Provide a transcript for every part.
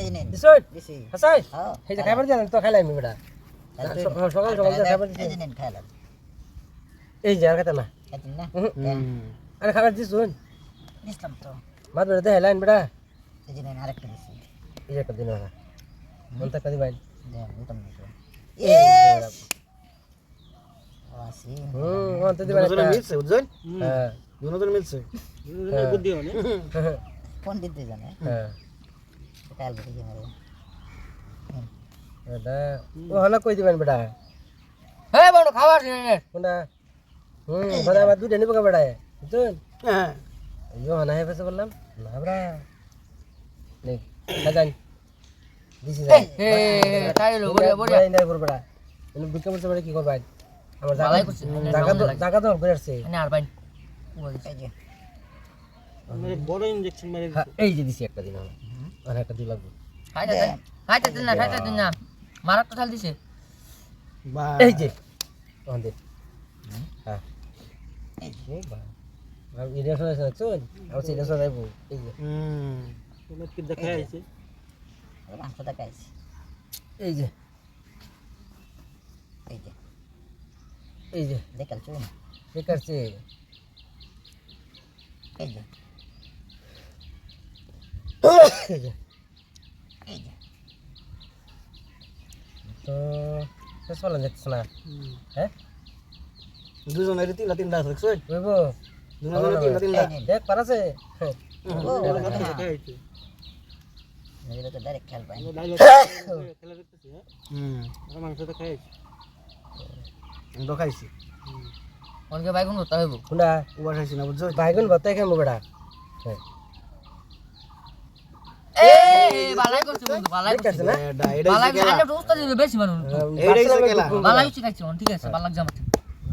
এই নিন। দিছুন দিছি। হাসাই হ্যাঁ এই যে খাবার দিলাম তো খাইলাম আমি বেটা সকাল সকাল সকাল খাবার দিছি। যে নিন খাইলাম এই যে আর খাইতাম না। খাইতেন না? আরে খাবার দিছুন নিছিলাম তো। মাত বেটা দেখাইলেন বেটা এই যে নিন আরেকটা দিছি। এই যে একটা না মন থাকা দিবাই দেন উঠম না ইয়েস! আসি। হুম মন তো দিবাই দুজনে মিলছে বুঝছেন? হ্যাঁ। দুজনে মিলছে। বুদ্ধি হলে কোন জানে। হ্যাঁ। কাল বেটি কি মারে বেটা ও হলা কই দিবেন বেটা? হে বড় খাবার দিনে কোনটা? হুম বড়া বাদ দুটো নিবো বেটা বুঝুন হ্যাঁ। আইয়ো না হে বললাম। না বেটা। নে খাজান দিছি যাই হে খাইলো বড়িয়া বড়িয়া। বড়া নাই বড়া এনে বিকা পড়ছে বড়া কি করবাই আমার জায়গা মানে জায়গা তো জায়গা তো করে আসছে। এনে আর মানে বড় ইনজেকশন মেরে এই যে দিছি একটা দিন। আমার আর একটা দিন লাগবে। খাইতে দেন খাইতে দিন না খাইতে দিন না। মারাক তো চাল দিছে। বা। এই যে। ওখান দিয়ে হ্যাঁ। এই ও বা। আর ইডিয়া শোনা শোনা চল। আর সেটা শোনাইবো এই যে। হুম। তুমি কি দেখা আইছে মাংস দেখাইছি এই যে। এই যে। এই যে। দেখাল চুন যে যে এই যে। তো শেষ বলেন দেখছ না হ্যাঁ দুজনের তিনটা তিনটা আছে দেখছেন বুঝব দুজনের তিনটা তিনটা দেখ হ্যাঁ হ্যাঁ আইছে আমরা খাইছি অনকে বাইগুন হতে হইব কোনটা বাইগুন হ্যাঁ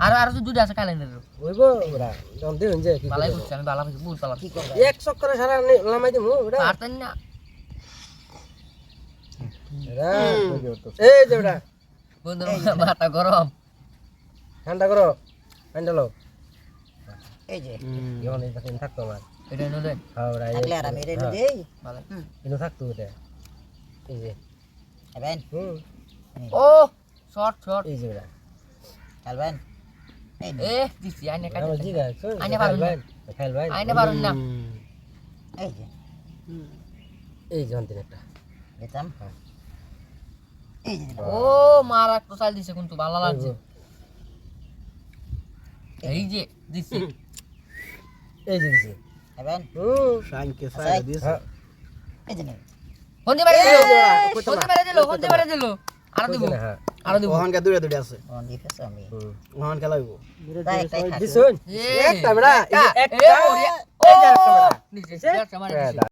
আর আর তো আছে কালাই ওইব বেটা যখন দেখুন যে কি বালাই করছে আমি বালা হইছে বহুত বালা কি করবে? এক চক্করে সারা লামাই দিমু পারতেন না। এই যে বন্ধু মাথা গরম। ঠান্ডা করো। ঠান্ডা লো এই যে যখন এই তখন থাকতো আমার। এটা নলে হ্যাঁ বেটা থাকলে আর আমি রেলে দেই বালাই কিন্তু থাকতো এটা এই যে। খাবেন হুম। ও শর্ট শর্ট। এই যে বেটা খেলবেন যে এ দিছি আইনে কাটে আইনে পারুন না। আইনে পারুন না। এই যে। এই যে অন্তিম একটা। দিতাম হ্যাঁ। এই। ও চাল দিছে কিন্তু ভালো লাগছে। এই যে দিছি। এই যে দিছি। খাবেন? হুম আচ্ছা। সাইড দিছে হ্যাঁ। এই যে হন্দি মারে দিল। হন্দি মারে দিল হন্দি মারে দিল। আর দিব হ্যাঁ। আর দিব। ওহানকে দুইটা দুইটা আছে। আমি। ওহান হইব তাই একটাই খাচ্ছি দিছুন একটা এ একটা ওরে এই যে একটা বেটা নিচে একটা মারে দিছে।